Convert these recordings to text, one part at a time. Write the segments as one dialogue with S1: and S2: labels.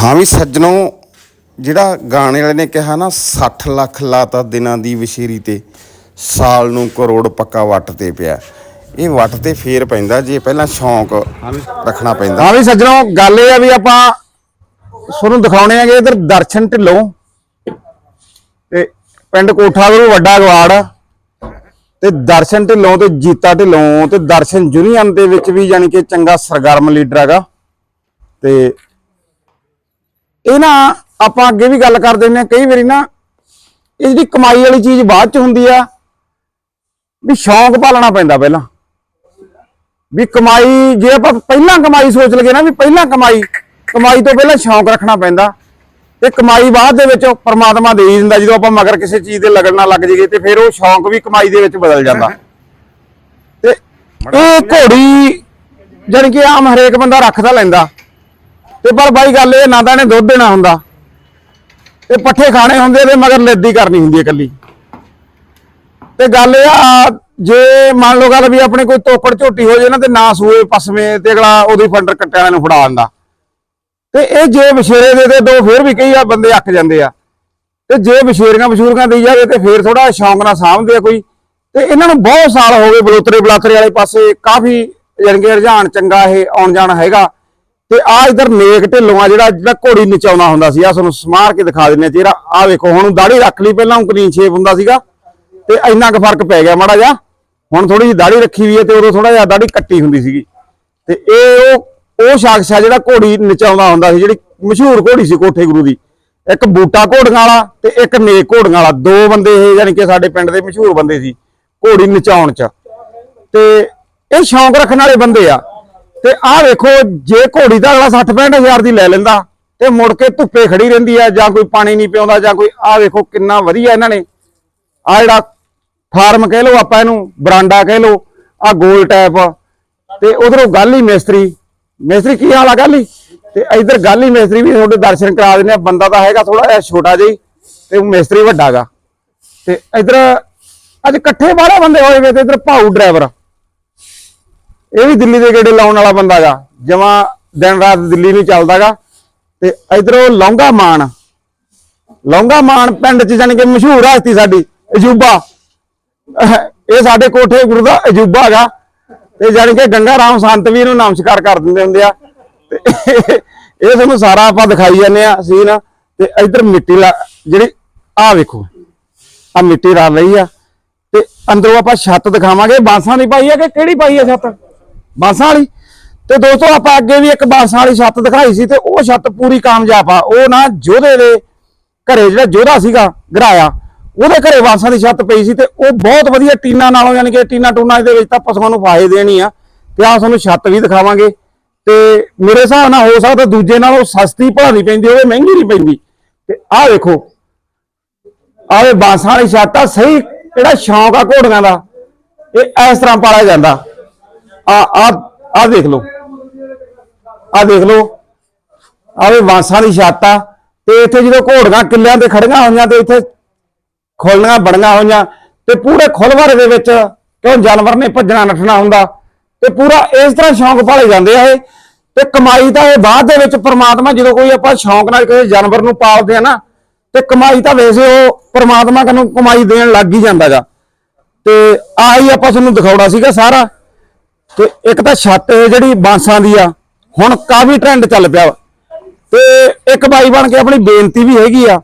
S1: ਹਾਂ ਵੀ ਸੱਜਣੋ, ਜਿਹੜਾ ਗਾਣੇ ਵਾਲੇ ਨੇ ਕਿਹਾ ਨਾ 60 ਲੱਖ ਲਾਤਾ ਦਿਨਾਂ ਦੀ ਵਿਸ਼ੇਰੀ ਤੇ, ਸਾਲ ਨੂੰ ਕਰੋੜ ਪੱਕਾ ਵੱਟ ਤੇ ਪਿਆ। ਇਹ ਵੱਟ ਤੇ ਫੇਰ ਪੈਂਦਾ ਜੇ ਪਹਿਲਾਂ ਸ਼ੌਂਕ ਰੱਖਣਾ ਪੈਂਦਾ।
S2: ਹਾਂ ਵੀ ਸੱਜਣੋ, ਗੱਲ ਇਹ ਆ ਵੀ ਆਪਾਂ ਤੁਹਾਨੂੰ ਦਿਖਾਉਣੇ ਆਗੇ ਇਧਰ ਦਰਸ਼ਨ ਢਿੱਲੋਂ ਤੇ ਪਿੰਡ ਕੋਠਾ ਗੁਰੂ ਵੱਡਾ ਗਵਾੜ ਤੇ ਦਰਸ਼ਨ ਢਿੱਲੋਂ ਤੇ ਜੀਤਾ ਢਿੱਲੋਂ ਤੇ ਦਰਸ਼ਨ ਯੂਨੀਅਨ ਦੇ ਵਿੱਚ ਵੀ ਯਾਨੀ ਕਿ ਚੰਗਾ ਸਰਗਰਮ ਲੀਡਰ ਹੈਗਾ ਤੇ ਇਹ ਨਾ ਆਪਾਂ ਅੱਗੇ ਵੀ ਗੱਲ ਕਰ ਹਾਂ ਕਈ ਵਾਰੀ ਨਾ ਇਹ ਜਿਹੜੀ ਕਮਾਈ ਵਾਲੀ ਚੀਜ਼ ਬਾਅਦ ਚ ਹੁੰਦੀ ਆ ਵੀ ਸ਼ੌਂਕ ਪਾਲਣਾ ਪੈਂਦਾ ਪਹਿਲਾਂ। ਵੀ ਕਮਾਈ ਜੇ ਆਪਾਂ ਪਹਿਲਾਂ ਕਮਾਈ ਸੋਚ ਲਈਏ ਨਾ ਵੀ ਪਹਿਲਾਂ ਕਮਾਈ ਕਮਾਈ ਤੋਂ ਪਹਿਲਾਂ ਸ਼ੌਂਕ ਰੱਖਣਾ ਪੈਂਦਾ। ਤੇ ਕਮਾਈ ਬਾਅਦ ਦੇ ਵਿੱਚ ਪਰਮਾਤਮਾ ਦੇ ਹੀ ਦਿੰਦਾ ਜਦੋਂ ਆਪਾਂ ਮਗਰ ਕਿਸੇ ਚੀਜ਼ ਦੇ ਲੱਗਣ ਲੱਗ ਜਾਈਏ ਤੇ ਫਿਰ ਉਹ ਸ਼ੌਂਕ ਵੀ ਕਮਾਈ ਦੇ ਵਿੱਚ ਬਦਲ ਜਾਂਦਾ। ਤੇ ਇਹ ਘੋੜੀ ਜਾਣੀ ਕਿ ਆਮ ਹਰੇਕ ਬੰਦਾ ਰੱਖ ਤਾਂ ਲੈਂਦਾ। ਤੇ ਪਰ ਬਾਈ ਗੱਲ ਇਹ ਨਾ ਤਾਂ ਇਹਨੇ ਦੁੱਧ ਦੇਣਾ ਹੁੰਦਾ। ਤੇ ਪੱਠੇ ਖਾਣੇ ਹੁੰਦੇ ਤੇ ਮਗਰ ਲੱਦੀ ਕਰਨੀ ਹੁੰਦੀ ਹੈ ਇਕੱਲੀ। ਤੇ ਗੱਲ ਇਹ ਆ, ਜੇ ਮੰਨ ਲਓ ਗੱਲ ਵੀ ਆਪਣੇ ਕੋਈ ਤੋਕੜ ਝੋਟੀ ਹੋ ਜੇ ਨਾ ਤੇ ਨਾ ਸੂਏ, ਪਸਵੇਂ ਤੇ ਅਗਲਾ ਉਹਦੀ ਫੰਡਰ ਕੱਟਿਆ ਵਾਲਿਆਂ ਨੂੰ ਫੜਾ ਦਿੰਦਾ। ਤੇ ਇਹ ਜੇ ਵਿਸ਼ੇਰੇ ਦੇ ਦੇ ਦੋ, ਫੇਰ ਵੀ ਕਈ ਆ ਬੰਦੇ ਅੱਕ ਜਾਂਦੇ ਆ। ਤੇ ਜੇ ਵਿਸ਼ੇਰੀਆਂ ਬਸ਼ੂਰੀਆਂ ਦੇਈ ਜਾਵੇ ਤੇ ਫੇਰ ਥੋੜਾ ਸ਼ੌਂਕ ਨਾਲ ਸਾਂਭਦੇ ਆ ਕੋਈ। ਤੇ ਇਹਨਾਂ ਨੂੰ ਬਹੁਤ ਸਾਲ ਹੋ ਗਏ ਬਲੋਤਰੇ ਬਲਾਤਰੇ ਵਾਲੇ ਪਾਸੇ। ਕਾਫੀ ਯਾਨੀ ਕਿ ਰੁਝਾਨ ਚੰਗਾ ਇਹ ਆਉਣ ਜਾਣ ਹੈਗਾ। ਤੇ ਆ ਇਧਰ ਨੇਕ ਢਿੱਲੋਂ ਆ ਜਿਹੜਾ ਜਿਹੜਾ ਘੋੜੀ ਨਚਾਉਂਦਾ ਹੁੰਦਾ ਸੀ ਆ ਤੁਹਾਨੂੰ ਸਮਾਰ ਕੇ ਦਿਖਾ ਦਿੰਨੇ ਚਿਹਰਾ। ਆ ਵੇਖੋ, ਹੁਣ ਦਾੜੀ ਰੱਖ ਲਈ ਪਹਿਲਾਂ ਕਲੀਨ ਸ਼ੇਪ ਹੁੰਦਾ ਸੀਗਾ। ਤੇ ਇੰਨਾ ਕੁ ਫ਼ਰਕ ਪੈ ਗਿਆ ਮਾੜਾ ਜਿਹਾ। ਹੁਣ ਥੋੜੀ ਜਿਹੀ ਦਾੜੀ ਰੱਖੀ ਵੀ ਹੈ ਤੇ ਉਦੋਂ ਥੋੜਾ ਜਿਹਾ ਦਾੜੀ ਕੱਟੀ ਹੁੰਦੀ ਸੀਗੀ। ਤੇ ਇਹ ਉਹ ਉਹ ਸ਼ਖਸ ਆ ਜਿਹੜਾ ਘੋੜੀ ਨਚਾਉਂਦਾ ਹੁੰਦਾ ਸੀ, ਜਿਹੜੀ ਮਸ਼ਹੂਰ ਘੋੜੀ ਸੀ ਕੋਠੇ ਗੁਰੂ ਦੀ। ਇੱਕ ਬੂਟਾ ਘੋੜੀਆਂ ਵਾਲਾ ਤੇ ਇੱਕ ਨੇਕ ਘੋੜੀਆਂ ਵਾਲਾ। ਦੋ ਬੰਦੇ ਇਹ ਯਾਨੀ ਕਿ ਸਾਡੇ ਪਿੰਡ ਦੇ ਮਸ਼ਹੂਰ ਬੰਦੇ ਸੀ, ਘੋੜੀ ਨਚਾਉਣ ਚ। ਤੇ ਇਹ ਸ਼ੌਂਕ ਰੱਖਣ ਵਾਲੇ ਬੰਦੇ ਆ। ਤੇ ਆਹ ਵੇਖੋ, ਜੇ ਘੋੜੀ ਦਾ ਅਗਲਾ 60 ਹਜ਼ਾਰ ਦੀ ਲੈ ਲੈਂਦਾ, ਤੇ ਮੁੜ ਕੇ ਧੁੱਪੇ ਖੜੀ ਰਹਿੰਦੀ ਆ, ਜਾਂ ਕੋਈ ਪਾਣੀ ਨਹੀਂ ਪਿਆਉਂਦਾ, ਜਾਂ ਕੋਈ, ਆਹ ਵੇਖੋ ਕਿੰਨਾ ਵਧੀਆ ਇਹਨਾਂ ਨੇ। ਆ ਜਿਹੜਾ ਫਾਰਮ ਕਹਿ ਲਓ ਆਪਾਂ ਇਹਨੂੰ, ਬਰਾਂਡਾ ਕਹਿ ਲਓ ਆ ਗੋਲ ਟੈਪ, ਤੇ ਉਧਰੋਂ ਗਾਲੀ ਮਿਸਤਰੀ। ਮਿਸਤਰੀ ਕੀ ਹਾਲ ਆ ਗਾਲੀ ਤੇ ਇਧਰ ਗਾਲੀ ਮਿਸਤਰੀ ਵੀ ਤੁਹਾਡੇ ਦਰਸ਼ਨ ਕਰਾ ਦਿੰਦੇ ਆ, ਬੰਦਾ ਤਾਂ ਹੈਗਾ ਥੋੜਾ ਜਿਹਾ ਛੋਟਾ ਜਿਹਾ ਤੇ ਉਹ ਮਿਸਤਰੀ ਵੱਡਾਗਾ ਤੇ ਇਧਰ ਅੱਜ ਇਕੱਠੇ ਬਾਹਲਾ ਬੰਦੇ ਹੋਏ ਵੇ ਤੇ ਇਧਰ ਭਾਊ ਡਰਾਈਵਰ ਇਹ ਵੀ ਦਿੱਲੀ ਦੇ ਗੇੜੇ ਲਾਉਣ ਵਾਲਾ ਬੰਦਾ ਗਾ, ਜਮਾ ਦਿਨ ਰਾਤ ਦਿੱਲੀ ਨੂੰ ਚੱਲਦਾਗਾ ਤੇ ਇਧਰੋਂ ਲੌਂਗਾ ਮਾਨ ਲੌਂਗਾ ਮਾਨ ਪਿੰਡ ਚ ਜਾਣੀ ਕਿ ਮਸ਼ਹੂਰ ਹਸਤੀ ਸਾਡੀ, ਅਜੂਬਾ। ਇਹ ਸਾਡੇ ਕੋਠੇ ਗੁਰੂ ਦਾ ਅਜੂਬਾ ਹੈਗਾ ਤੇ ਜਾਣੀ ਕਿ ਗੰਗਾ ਰਾਮ ਸੰਤ ਵੀ ਇਹਨੂੰ ਨਮਸਕਾਰ ਕਰ ਦਿੰਦੇ ਹੁੰਦੇ ਆ। ਤੇ ਇਹ ਤੁਹਾਨੂੰ ਸਾਰਾ ਆਪਾਂ ਦਿਖਾਈ ਜਾਂਦੇ ਆ ਸੀਨ ਤੇ ਇਧਰ ਮਿੱਟੀ ਲਾ- ਜਿਹੜੀ ਆ ਵੇਖੋ ਆ ਮਿੱਟੀ ਰਲ ਰਹੀ ਆ। ਤੇ ਅੰਦਰੋਂ ਆਪਾਂ ਛੱਤ ਦਿਖਾਵਾਂਗੇ, ਬਾਂਸਾਂ ਦੀ ਪਾਈ ਆ ਕਿ ਕਿਹੜੀ ਪਾਈ ਆ ਛੱਤ? ਬਾਂਸਾਂ ਵਾਲੀ। ਤੇ ਦੋਸਤੋ, ਆਪਾਂ ਅੱਗੇ ਵੀ ਇੱਕ ਬਾਂਸਾਂ ਵਾਲੀ ਛੱਤ ਦਿਖਾਈ ਸੀ ਤੇ ਉਹ ਛੱਤ ਪੂਰੀ ਕਾਮਯਾਬ ਆ। ਉਹ ਨਾ ਜੋਧੇ ਦੇ ਘਰੇ ਜਿਹੜਾ ਜੋਧਾ ਸੀਗਾ ਘਰਾਇਆ ਉਹਦੇ ਘਰੇ ਬਾਂਸਾਂ ਦੀ ਛੱਤ ਪਈ ਸੀ ਤੇ ਉਹ ਬਹੁਤ ਵਧੀਆ ਟੀਨਾ ਨਾਲੋਂ ਯਾਨੀ ਕਿ ਟੀਨਾ ਟੂਨਾ ਦੇ ਵਿੱਚ ਤਾਂ ਪਸ਼ੂਆਂ ਨੂੰ ਫਾਇਦੇ ਦੇਣੀ ਆ। ਤੇ ਆ ਤੁਹਾਨੂੰ ਛੱਤ ਵੀ ਦਿਖਾਵਾਂਗੇ। ਤੇ ਮੇਰੇ ਹਿਸਾਬ ਨਾਲ ਹੋ ਸਕਦਾ ਦੂਜੇ ਨਾਲੋਂ ਸਸਤੀ ਭਾਅ ਪੈਂਦੀ ਹੋਵੇ ਮਹਿੰਗੀ ਨਹੀਂ ਪੈਂਦੀ। ਤੇ ਆਹ ਵੇਖੋ ਆਵੇ ਬਾਂਸਾਂ ਵਾਲੀ ਛੱਤ ਆ, ਸਹੀ ਜਿਹੜਾ ਸ਼ੌਂਕ ਆ ਘੋੜੀਆਂ ਦਾ, ਇਹ ਇਸ ਤਰ੍ਹਾਂ ਪਾਲਿਆ ਜਾਂਦਾ। ਆ ਆ ਆ ਦੇਖ ਲਓ। ਆ ਦੇਖ ਲਓ। ਆਵੇ ਬਾਂਸਾਂ ਦੀ ਛੱਤ ਆ। ਤੇ ਇੱਥੇ ਜਦੋਂ ਘੋੜੀਆਂ ਕਿੱਲਿਆਂ ਤੇ ਖੜੀਆਂ ਹੋਈਆਂ ਤੇ ਇੱਥੇ ਖੋਲਣੀਆਂ ਬਣੀਆਂ ਹੋਈਆਂ ਤੇ ਪੂਰੇ ਖੁੱਲਵਰ ਦੇ ਵਿੱਚ ਕਿਉਂ ਜਾਨਵਰ ਨੇ ਭੱਜਣਾ ਨੱਠਣਾ ਹੁੰਦਾ? ਤੇ ਪੂਰਾ ਇਸ ਤਰ੍ਹਾਂ ਸ਼ੌਂਕ ਭਾਲੇ ਜਾਂਦੇ ਆ ਇਹ। ਤੇ ਕਮਾਈ ਤਾਂ ਇਹ ਬਾਅਦ ਦੇ ਵਿੱਚ ਪਰਮਾਤਮਾ ਜਦੋਂ ਕੋਈ ਆਪਾਂ ਸ਼ੌਂਕ ਨਾਲ ਕਿਸੇ ਜਾਨਵਰ ਨੂੰ ਪਾਲਦੇ ਆ ਨਾ, ਤੇ ਕਮਾਈ ਤਾਂ ਵੈਸੇ ਉਹ ਪਰਮਾਤਮਾ ਕਨੂੰ ਕਮਾਈ ਦੇਣ ਲੱਗ ਹੀ ਜਾਂਦਾਗਾ। ਤੇ ਆਹੀ ਆਪਾਂ ਤੁਹਾਨੂੰ ਦਿਖਾਉਣਾ ਸੀਗਾ ਸਾਰਾ। ਤੇ ਇੱਕ ਤਾਂ ਛੱਤ ਇਹ ਜਿਹੜੀ ਬਾਂਸਾਂ ਦੀ ਆ, ਹੁਣ ਕਾਫੀ ਟ੍ਰੈਂਡ ਚੱਲ ਪਿਆ ਵਾ। ਤੇ ਇੱਕ ਬਾਈ ਬਣ ਕੇ ਆਪਣੀ ਬੇਨਤੀ ਵੀ ਹੈਗੀ ਆ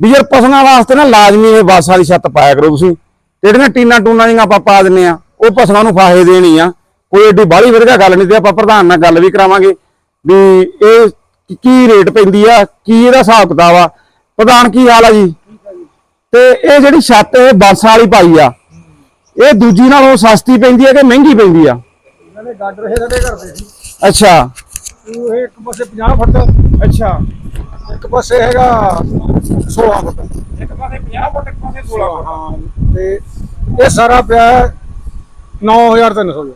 S2: ਵੀ ਯਾਰ ਪਸ਼ੂਆਂ ਵਾਸਤੇ ਨਾ ਲਾਜ਼ਮੀ ਇਹ ਬਾਸਾਂ ਦੀ ਛੱਤ ਪਾਇਆ ਕਰੋ ਤੁਸੀਂ। ਜਿਹੜੀਆਂ ਟੀਨਾ ਟੂਨਾ ਦੀਆਂ ਆਪਾਂ ਪਾ ਦਿੰਨੇ ਆ, ਉਹ ਪਸ਼ੂਆਂ ਨੂੰ ਫਾਹੇ ਦੇਣੀ ਆ। ਕੋਈ ਏਡੀ ਬਾਹਲੀ ਵਧੀਆ ਗੱਲ ਨਹੀਂ ਤੇ ਆਪਾਂ ਪ੍ਰਧਾਨ ਨਾਲ ਗੱਲ ਵੀ ਕਰਾਵਾਂਗੇ ਵੀ ਇਹ ਕੀ ਰੇਟ ਪੈਂਦੀ ਆ, ਕੀ ਇਹਦਾ ਹਿਸਾਬ ਕਿਤਾਬ ਆ। ਪ੍ਰਧਾਨ ਕੀ ਹਾਲ ਆ ਜੀ? ਤੇ ਇਹ ਜਿਹੜੀ ਛੱਤ ਇਹ ਬਾਂਸਾਂ ਵਾਲੀ ਪਾਈ ਆ, ਇਹ ਦੂਜੀ ਨਾਲੋਂ ਸਸਤੀ ਪੈਂਦੀ ਆ ਕਿ ਮਹਿੰਗੀ ਪੈਂਦੀ ਆ?
S3: ਦੇ ਗਾਡਰ ਹੈ ਸਾਡੇ ਘਰ ਦੇ ਸੀ।
S2: ਅੱਛਾ।
S3: ਉਹ ਇਹ ਇੱਕ ਪਾਸੇ 50 ਫੁੱਟ
S2: ਅੱਛਾ।
S3: ਇੱਕ ਪਾਸੇ ਹੈਗਾ 16 ਫੁੱਟ।
S2: ਇੱਕ ਪਾਸੇ 50 ਫੁੱਟ ਇੱਕ ਪਾਸੇ 16
S3: ਹਾਂ। ਤੇ ਇਹ ਸਾਰਾ ਪਿਆ 9300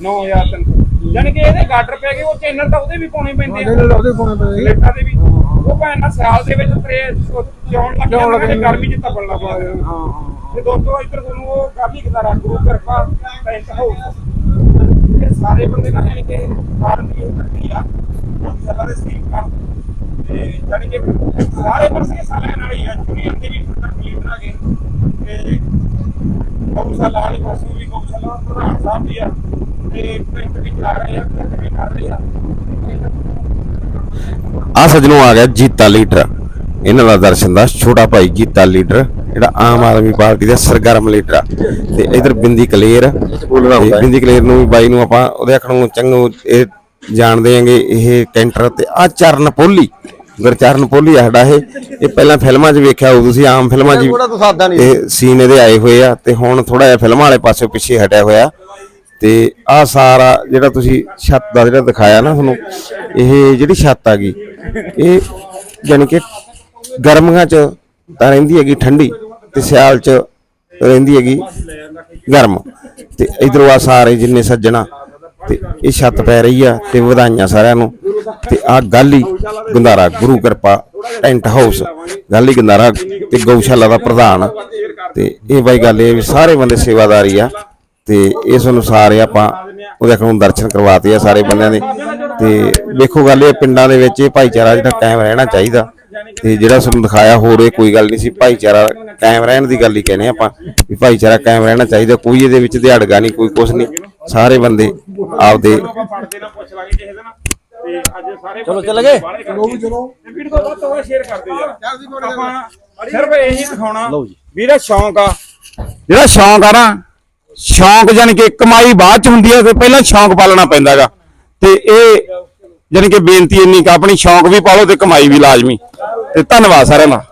S2: 9300 ਯਾਨੀ ਕਿ ਇਹਦੇ ਗਾਡਰ ਪੈ ਗਏ ਉਹ ਚੈਨਲ ਤਾਂ ਉਹਦੇ ਵੀ ਪਾਉਣੇ ਪੈਂਦੇ
S3: ਇਹਦੇ ਨਾਲ ਉਹਦੇ ਪਾਉਣੇ ਪਏ
S2: ਪਲੇਟਾਂ ਦੇ ਵੀ। ਉਹ ਭੈਣ ਨਾਲ ਸਿਆਲ ਦੇ ਵਿੱਚ ਤਰੇ ਚੌਣ ਲੱਗ ਜਾਂਦੇ। ਗਰਮੀ ਚ ਤਪਣ ਲੱਗ
S3: ਹਾਂ
S2: ਜਾਂਦੇ
S3: ਹਾਂ ਹਾਂ।
S2: ਤੇ ਦੋਸਤੋ ਇੱਧਰ ਤੁਹਾਨੂੰ ਉਹ ਕਾਫੀ ਕਿਦਾਰਾ ਗੁਰੂ ਕਿਰਪਾ ਟੈਂਟ ਹਾਊਸ ਇਹ ਸਾਰੇ ਬੰਦੇ ਨਾਲ ਯਾਨੀ ਕਿ ਫਾਰਮ ਇਹ ਕੱਟੀ ਆ। ਸਭਾ ਦੇ ਸਕੀਮ ਕਰ ਤੇ
S3: ਸਾਰੇ ਪਾਸੇ ਸਾਲਿਆਂ ਨਾਲ ਹੀ ਆ ਚੁਰੀ ਅੰਦੇ ਵੀ ਤੱਕ ਲੀਡਰ ਆ ਤੇ ਗਊਸ਼ਾਲਾ ਵਾਲੇ ਪਾਸੇ ਵੀ ਗਊਸ਼ਾਲਾ ਪ੍ਰਧਾਨ ਸਾਹਿਬ ਵੀ ਆ। ਤੇ ਪਿੰਡ ਵੀ ਜਾ ਰਹੇ ਆ ਪਿੰਡ ਵੀ ਕਰ ਰਹੇ ਆ।
S1: ਆ ਸੱਜਣੋਂ ਆ ਗਿਆ ਜੀਤਾ ਲੀਡਰ। ਇਹਨਾਂ ਦਾ ਦਰਸ਼ਨ ਦਾ ਛੋਟਾ ਭਾਈ ਜੀਤਾ ਲੀਡਰ। ਜਿਹੜਾ ਆਮ ਆਦਮੀ ਪਾਰਟੀ ਦਾ ਸਰਗਰਮ ਲੀਡਰ ਆ। ਤੇ ਇਧਰ ਬਿੰਦੀ ਕਲੇਰ ਤੇ ਬਿੰਦੀ ਕਲੇਰ ਨੂੰ ਵੀ ਬਾਈ ਨੂੰ ਆਪਾਂ ਉਹਦੇ ਅੱਖ ਨੂੰ ਚੰਗੂ ਇਹ ਜਾਣਦੇ ਆਂਗੇ ਇਹ ਕੈਂਟਰ ਤੇ ਆ ਚਰਨ ਪੋਲੀ। ਗੁਰਚਰਨ ਪੋਲੀ ਆ ਸਾਡਾ ਇਹ। ਇਹ ਪਹਿਲਾਂ ਫਿਲਮਾਂ 'ਚ ਵੇਖਿਆ ਹੋਊ ਤੁਸੀਂ ਆਮ ਫਿਲਮਾਂ 'ਚ ਇਹ ਸੀਨ ਇਹਦੇ ਆਏ ਹੋਏ ਆ। ਤੇ ਹੁਣ ਥੋੜਾ ਜਿਹਾ ਫਿਲਮਾਂ ਵਾਲੇ ਪਾਸੇ ਪਿੱਛੇ ਹਟਿਆ ਹੋਇਆ। ਤੇ ਆ ਸਾਰਾ ਜਿਹੜਾ ਤੁਸੀਂ ਛੱਤ ਦਾ ਜਿਹੜਾ ਦਿਖਾਇਆ ਨਾ ਤੁਹਾਨੂੰ ਇਹ ਜਿਹੜੀ ਛੱਤ ਆ ਗਈ ਇਹ ਯਾਨੀ ਕਿ ਗਰਮੀਆਂ ਚ ਤਾਂ ਰਹਿੰਦੀ ਹੈਗੀ ਠੰਡੀ। ਤੇ ਸਿਆਲ ਚ ਰਹਿੰਦੀ ਹੈਗੀ ਗਰਮ। ਤੇ ਇਧਰੋਂ ਆ ਸਾਰੇ ਜਿੰਨੇ ਸੱਜਣਾ, ਤੇ ਇਹ ਛੱਤ ਪੈ ਰਹੀ ਆ ਤੇ ਵਧਾਈਆਂ ਸਾਰਿਆਂ ਨੂੰ। ਤੇ ਆ ਗਾਲੀ ਗੰਦਾਰਾ ਗੁਰੂ ਕਿਰਪਾ ਟੈਂਟ ਹਾਊਸ। ਗਾਲੀ ਗੰਦਾਰਾ ਤੇ ਗਊਸ਼ਾਲਾ ਦਾ ਪ੍ਰਧਾਨ। ਤੇ ਇਹ ਬਾਈ ਗੱਲ ਇਹ ਵੀ ਸਾਰੇ ਬੰਦੇ ਸੇਵਾਦਾਰੀ ਆ। ਤੇ ਇਸ ਅਨੁਸਾਰ ਆਪਾਂ ਉਹਦੇ ਨੂੰ ਦਰਸ਼ਨ ਕਰਵਾਤੇ ਆ ਸਾਰੇ ਬੰਦਿਆਂ ਦੇ। ਤੇ ਵੇਖੋ ਗੱਲ ਇਹ ਪਿੰਡਾਂ ਦੇ ਵਿੱਚ ਇਹ ਭਾਈਚਾਰਾ ਜਿਹੜਾ ਕਾਇਮ ਰਹਿਣਾ ਚਾਹੀਦਾ। ਤੇ ਜਿਹੜਾ ਤੁਹਾਨੂੰ ਦਿਖਾਇਆ ਹੋਰ ਇਹ ਕੋਈ ਗੱਲ ਨਹੀਂ ਸੀ। ਭਾਈਚਾਰਾ ਕਾਇਮ ਰਹਿਣ ਦੀ ਗੱਲ ਹੀ ਕਹਿੰਦੇ ਆਪਾਂ ਵੀ ਭਾਈਚਾਰਾ ਕਾਇਮ ਰਹਿਣਾ ਚਾਹੀਦਾ। ਕੋਈ ਇਹਦੇ ਵਿੱਚ ਦਿਹਾੜਗਾ ਨਹੀਂ ਕੋਈ ਕੁਛ ਨਹੀਂ। ਸਾਰੇ ਬੰਦੇ ਆਪਦੇ
S3: ਆਪਾਂ ਪੜਦੇ ਨਾ ਪੁੱਛ ਲਾਂਗੇ ਕਿਸੇ ਦਿਨ ਤੇ ਅੱਜ ਸਾਰੇ
S2: ਚਲੋ ਚੱਲ ਗਏ?
S3: ਚਲੋ ਵੀ ਚਲੋ। ਤੇ ਵੀਡੀਓ ਤੋਂ ਵੱਧ ਤੋਂ ਵੱਧ ਸ਼ੇਅਰ ਕਰ ਦਿਓ ਯਾਰ ਆਪਾਂ ਸਿਰਫ ਇਹੀ ਦਿਖਾਉਣਾ ਵੀਰੇ ਸ਼ੌਂਕ ਆ।
S2: ਜਿਹੜਾ ਸ਼ੌਂਕ ਆ ਨਾ ਸ਼ੌਂਕ ਜਾਨੀ ਕਿ ਕਮਾਈ ਬਾਅਦ ਚ ਹੁੰਦੀ ਹੈ ਤੇ ਪਹਿਲਾਂ ਸ਼ੌਂਕ ਪਾਲਣਾ ਪੈਂਦਾਗਾ। ਤੇ ਇਹ ਜਾਨੀ ਕਿ ਬੇਨਤੀ ਇੰਨੀ ਕਿ ਆਪਣੀ ਸ਼ੌਂਕ ਵੀ ਪਾਲੋ ਤੇ ਕਮਾਈ ਵੀ ਲਾਜ਼ਮੀ। ਤੇ ਧੰਨਵਾਦ ਸਾਰਿਆਂ ਦਾ।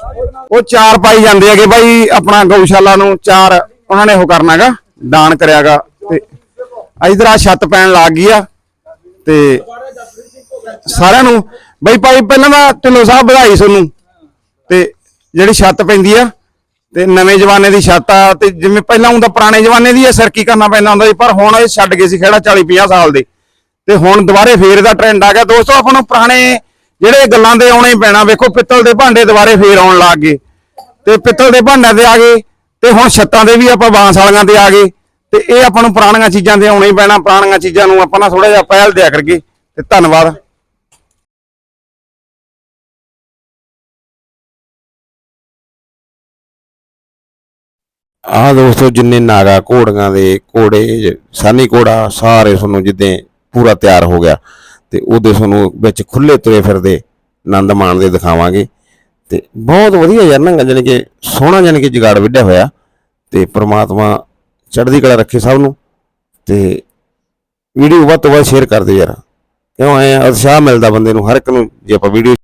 S2: ਉਹ ਚਾਰ ਪਾਈ ਜਾਂਦੇ ਹੈਗੇ ਬਾਈ, ਆਪਣਾ ਗਊਸ਼ਾਲਾ ਨੂੰ ਚਾਰ, ਉਹਨਾਂ ਨੇ ਉਹ ਕਰਨਾਗਾ, ਦਾਨ ਕਰਿਆਗਾ ਤੇ ਇਧਰ ਆ ਛੱਤ ਪੈਣ ਲੱਗ ਗਈ ਆ ਤੇ ਸਾਰਿਆਂ ਨੂੰ, ਬਈ ਭਾਈ ਪਹਿਲਾਂ ਤਾਂ ਢਿੱਲੋਂ ਸਾਹਿਬ ਵਧਾਈ ਤੁਹਾਨੂੰ ਤੇ ਜਿਹੜੀ ਛੱਤ ਪੈਂਦੀ ਆ ਤੇ ਨਵੇਂ ਜਵਾਨੇ ਦੀ ਛੱਤ ਆ ਤੇ ਜਿਵੇਂ ਪਹਿਲਾਂ ਹੁੰਦਾ ਪੁਰਾਣੇ ਜਵਾਨੇ ਦੀ ਇਹ ਸਰਕੀ ਕਰਨਾ ਪੈਂਦਾ ਹੁੰਦਾ ਸੀ, ਪਰ ਹੁਣ ਇਹ ਛੱਡ ਗਏ ਸੀ ਖੇੜਾ 40 50 ਸਾਲ ਦੇ। ਤੇ ਹੁਣ ਦੁਬਾਰੇ ਫੇਰ ਦਾ ਟ੍ਰੈਂਡ ਆ ਗਿਆ। ਦੋਸਤੋ, ਆਪਾਂ ਨੂੰ ਪੁਰਾਣੇ ਜਿਹੜੇ ਗੱਲਾਂ ਦੇ ਆਉਣੇ ਹੀ ਪੈਣਾ, ਵੇਖੋ ਪਿੱਤਲ ਦੇ ਭਾਂਡੇ ਦੁਬਾਰੇ ਫੇਰ ਆਉਣ ਲੱਗ ਗਏ। ਤੇ ਪਿੱਤਲ ਦੇ ਭਾਂਡਿਆਂ ਤੇ ਆ ਗਏ, ਤੇ ਹੁਣ ਛੱਤਾਂ ਦੇ ਵੀ ਆਪਾਂ ਬਾਂਸ ਵਾਲੀਆਂ ਤੇ ਆ ਗਏ, ਤੇ ਇਹ ਆਪਾਂ ਨੂੰ ਪੁਰਾਣੀਆਂ ਚੀਜ਼ਾਂ ਤੇ ਆਉਣਾ ਹੀ ਪੈਣਾ, ਪੁਰਾਣੀਆਂ ਚੀਜ਼ਾਂ ਨੂੰ ਆਪਾਂ ਨਾ ਥੋੜਾ ਜਿਹਾ ਪਹਿਲ ਦਿਆ ਕਰਗੇ ਤੇ ਧੰਨਵਾਦ।
S1: ਆਹ ਦੋਸਤੋ ਜਿੰਨੇ ਨਾਗਾ ਘੋੜੀਆਂ ਦੇ ਘੋੜੇ, ਸਾਨੀ ਘੋੜਾ, ਸਾਰੇ ਤੁਹਾਨੂੰ ਜਿੱਦਾਂ ਪੂਰਾ ਤਿਆਰ ਹੋ ਗਿਆ। ਤੇ ਉਹਦੇ ਤੁਹਾਨੂੰ ਵਿੱਚ ਖੁੱਲੇ ਤੁਰੇ ਫਿਰਦੇ ਆਨੰਦ ਮਾਣਦੇ ਦਿਖਾਵਾਂਗੇ। ਤੇ ਬਹੁਤ ਵਧੀਆ ਯਾਰ ਨਾ ਜਾਣੀ ਕਿ ਸੋਹਣਾ ਜਾਣੀ ਕਿ ਜਗਾੜ ਵਿੱਢਿਆ ਹੋਇਆ। ਤੇ ਪ੍ਰਮਾਤਮਾ ਚੜ੍ਹਦੀ ਕਲਾ ਰੱਖੇ ਸਭ ਨੂੰ। ਤੇ ਵੀਡੀਓ ਵੱਧ ਤੋਂ ਵੱਧ ਸ਼ੇਅਰ ਕਰਦੇ ਯਾਰ। ਕਿਉਂ ਐ ਉਤਸ਼ਾਹ ਮਿਲਦਾ ਬੰਦੇ ਨੂੰ, ਹਰ ਇੱਕ ਨੂੰ ਜੇ ਆਪਾਂ ਵੀਡੀਓ